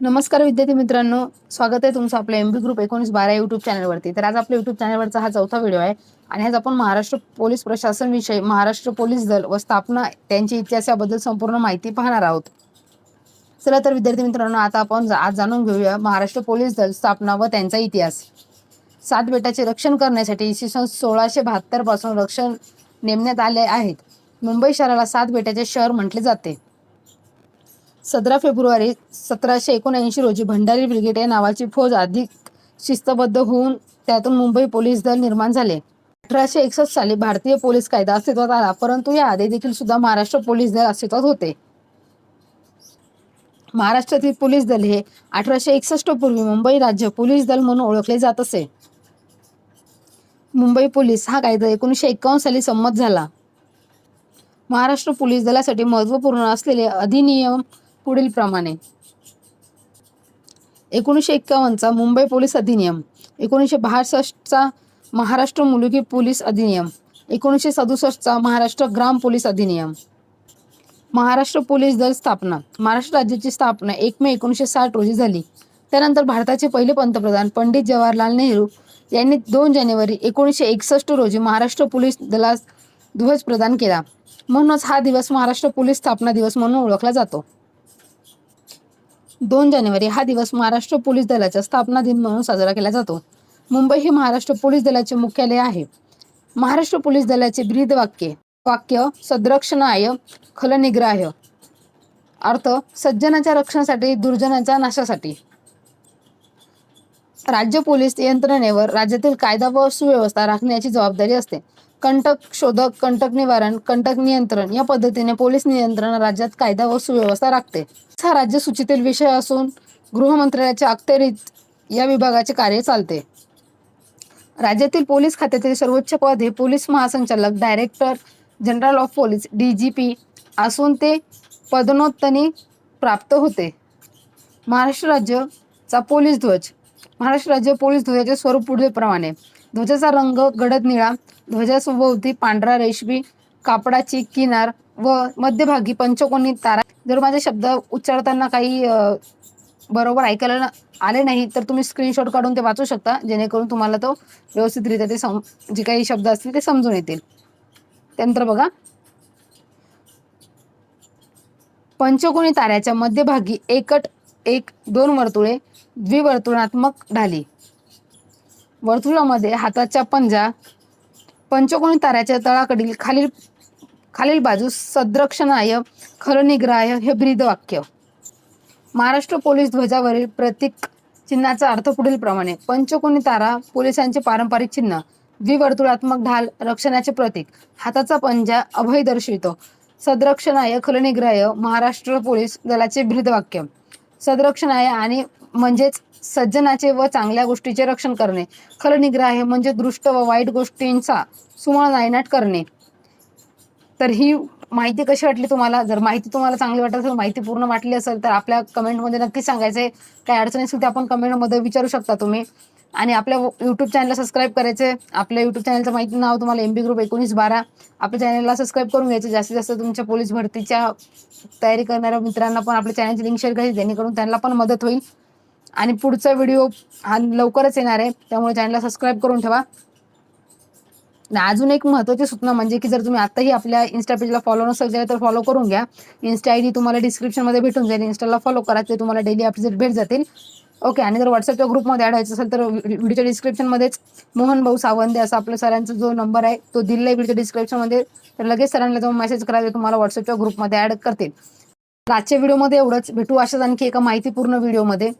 नमस्कार विद्यार्थी मित्रांनो. स्वागत आहे तुमचं आपल्या एमबी ग्रुप एकोणीस बारा युट्यूब चॅनलवरती तर आज आपल्या युट्यूब चॅनलवरचा हा चौथा व्हिडिओ आहे. आणि आज आपण महाराष्ट्र पोलीस प्रशासन विषयी महाराष्ट्र पोलीस दल व स्थापना त्यांची इतिहास याबद्दल संपूर्ण माहिती पाहणार आहोत. चला तर विद्यार्थी मित्रांनो आता आपण जा- आज जाणून घेऊया महाराष्ट्र पोलीस दल स्थापना व त्यांचा इतिहास. सात बेटाचे रक्षण करण्यासाठी इसवी सन सोळाशे बहात्तरपासून रक्षण नेमण्यात आले आहेत. मुंबई शहराला सात बेटाचे शहर म्हटले जाते. सतरा फेब्रुवारी सतराशे एकोणऐंशी रोजी भंडारी ब्रिगेड या नावाची फौज अधिक शिस्तबद्ध होऊन त्यातून मुंबई पोलीस दल निर्माण झाले. अठराशे एकसष्ट साली भारतीय पोलीस कायदा अस्तित्वात आला परंतु या आधी देखील सुद्धा महाराष्ट्र पोलीस दल अस्तित्वात होते. महाराष्ट्रातील पोलीस दल हे अठराशे एकसष्ट पूर्वी मुंबई राज्य पोलीस दल म्हणून ओळखले जात असे. मुंबई पोलीस हा कायदा एकोणीसशे एकावन्न साली संमत झाला. महाराष्ट्र पोलीस दलासाठी महत्त्वपूर्ण असलेले अधिनियम पुढील प्रमाणे एकोणीसशे एक्कावन्नचा मुंबई पोलीस अधिनियम. एकोणीसशे बासष्टचा महाराष्ट्र मुलुकी पोलीस अधिनियम. एकोणीसशे सदुसष्टचा महाराष्ट्र ग्राम पोलीस अधिनियम. महाराष्ट्र पोलीस दल स्थापना. महाराष्ट्र राज्याची स्थापना एक मे एकोणीसशे साठ रोजी झाली. त्यानंतर भारताचे पहिले पंतप्रधान पंडित जवाहरलाल नेहरू यांनी दोन जानेवारी एकोणीसशे एकसष्ट रोजी महाराष्ट्र पोलीस दलास ध्वज प्रदान केला. म्हणूनच हा दिवस महाराष्ट्र पोलीस स्थापना दिवस म्हणून ओळखला जातो. दोन जानेवारी हा दिवस महाराष्ट्र पोलीस दलाच्या स्थापना दिन म्हणून साजरा केला जातो. मुंबई हे महाराष्ट्र पोलीस दलाचे मुख्यालय आहे. महाराष्ट्र पोलीस दलाचे ब्रीद वाक्य वाक्य सदरक्षणाय खलनिग्राह्य. अर्थ सज्जनाच्या रक्षणासाठी दुर्जनाच्या नाशासाठी. राज्य पोलीस यंत्रणेवर राज्यातील कायदा व सुव्यवस्था राखण्याची जबाबदारी असते. कंटक शोधक कंटक निवारण कंटक नियंत्रण या पद्धतीने पोलीस नियंत्रण राज्यात कायदा व सुव्यवस्था राखते. हा राज्य सूचीतील विषय असून गृहमंत्रालयाच्या अखत्यारीत या विभागाचे कार्य चालते. राज्यातील पोलीस खात्यातील सर्वोच्च पद हे पोलीस महासंचालक director general of police D G P असून ते पदोन्नतनी प्राप्त होते. महाराष्ट्र राज्याचा पोलीस ध्वज महाराष्ट्र राज्य पोलीस ध्वजाचे स्वरूप पुढील प्रमाणे ध्वजाचा रंग गडद निळा ध्वजासोबती पांढरा रेशमी कापडाची किनार व मध्यभागी पंचकोनी तारा. जर माझे शब्द उच्चारताना काही बरोबर ऐकायला आले नाही तर तुम्ही स्क्रीनशॉट काढून ते वाचू शकता जेणेकरून तुम्हाला तो व्यवस्थितरित्या ते सम जे काही शब्द असतील ते समजून येतील. त्यानंतर बघा. पंचकोनी ताऱ्याच्या मध्यभागी एकट एक दोन वर्तुळे द्विवर्तुळात्मक ढाली. वर्तुळामध्ये हाताच्या पंजा पंचकोणी ताऱ्याच्या तळाकडील खालील खालील बाजूस सद्रक्षणाय खलनिग्राह्य हे ब्रीद वाक्य. महाराष्ट्र पोलीस ध्वजावरील प्रतीक चिन्हाचा अर्थ पुढील प्रमाणे. पंचकोणी तारा पोलिसांचे पारंपरिक चिन्ह. द्विवर्तुळात्मक ढाल रक्षणाचे प्रतीक. हाताचा पंजा अभय दर्शवितो सदरक्षणाय खलनिग्राह्य महाराष्ट्र पोलीस दलाचे ब्रीदवाक्य सदरक्षणाय आणि म्हणजेच सज्जनाचे व चांगल्या गोष्टीचे रक्षण करणे. खरं निग्रह आहे म्हणजे दृष्ट व वाईट गोष्टींचा सुमळ नायनाट करणे. तर ही माहिती कशी वाटली तुम्हाला? जर माहिती तुम्हाला चांगली वाटत असेल माहिती पूर्ण वाटली असेल तर आपल्या कमेंटमध्ये नक्कीच सांगायचं आहे. काही अडचणी असेल ते आपण कमेंटमध्ये विचारू शकता तुम्ही. आणि आपल्या यूट्यूब चॅनलला सबस्क्राईब करायचे आपल्या यूट्यूब चॅनलचं माहिती नाव तुम्हाला एम बी ग्रुप एकोणीस बारा. आपल्या चॅनलला सबस्क्राईब करून घ्यायचं. जास्तीत जास्त तुमच्या पोलीस भरतीच्या तयारी करणाऱ्या मित्रांना पण आपल्या चॅनलची लिंक शेअर करायची जेणेकरून त्यांना पण मदत होईल. आणि पुढचा व्हिडिओ हा लवकरच येणार आहे. त्यामुळे चॅनलला सबस्क्राईब करून ठेवा. अजून एक महत्त्वाची सूचना म्हणजे की जर तुम्ही आताही आपल्या इन्स्टा पेजला फॉलो नसेल केलं तर फॉलो करून घ्या. इन्स्टा आय डी तुम्हाला डिस्क्रिप्शनमध्ये भेटून जाईल. इन्स्टाला फॉलो करा ते तुम्हाला डेली अपडेट भेट जातील. ओके आणि जर व्हॉट्सअपच्या ग्रुपमध्ये ॲड व्हायचं असेल तर व्हिडिओच्या डिस्क्रिप्शनमध्येच मोहन भाऊ सावंदे असा आपल्या सरांचा जो नंबर आहे तो दिलेला आहे व्हिडिओच्या डिस्क्रिप्शनमध्ये तर लगेच सरांना जाऊन मेसेज करा ते तुम्हाला व्हॉट्सअपच्या ग्रुपमध्ये ॲड करतील. आजच्या व्हिडिओमध्ये एवढंच. भेटू अशाच आणखी एका माहितीपूर्ण व्हिडिओमध्ये